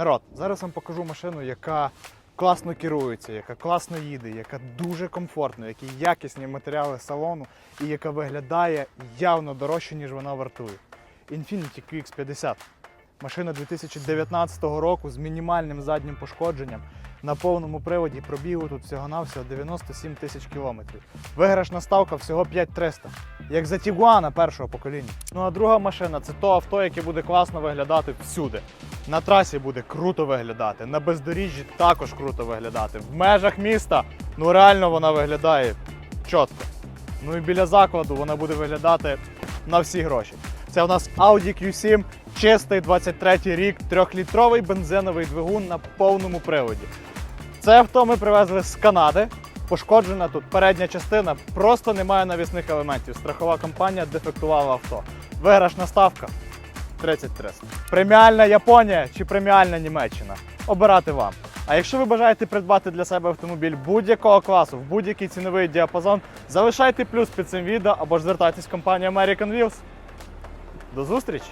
Народ, зараз вам покажу машину, яка класно керується, яка класно їде, яка дуже комфортна, які якісні матеріали салону і яка виглядає явно дорожче, ніж вона вартує. Infiniti QX50. Машина 2019 року з мінімальним заднім пошкодженням. На повному приводі пробігу тут всього-навсього 97 тисяч кілометрів. Виграшна ставка всього 5300. Як за Тігуана першого покоління. Ну а друга машина це то авто, яке буде класно виглядати всюди. На трасі буде круто виглядати, на бездоріжжі також круто виглядати. В межах міста ну реально вона виглядає чітко. Ну і біля закладу вона буде виглядати на всі гроші. Це у нас Audi Q7, чистий 23 рік, трьохлітровий бензиновий двигун на повному приводі. Це авто ми привезли з Канади. Пошкоджена тут передня частина, просто немає навісних елементів. Страхова компанія дефектувала авто. Виграшна ставка 33. Преміальна Японія чи преміальна Німеччина. Обирати вам. А якщо ви бажаєте придбати для себе автомобіль будь-якого класу в будь-який ціновий діапазон, залишайте плюс під цим відео або ж звертайтесь в компанію American Wheels. До зустрічі!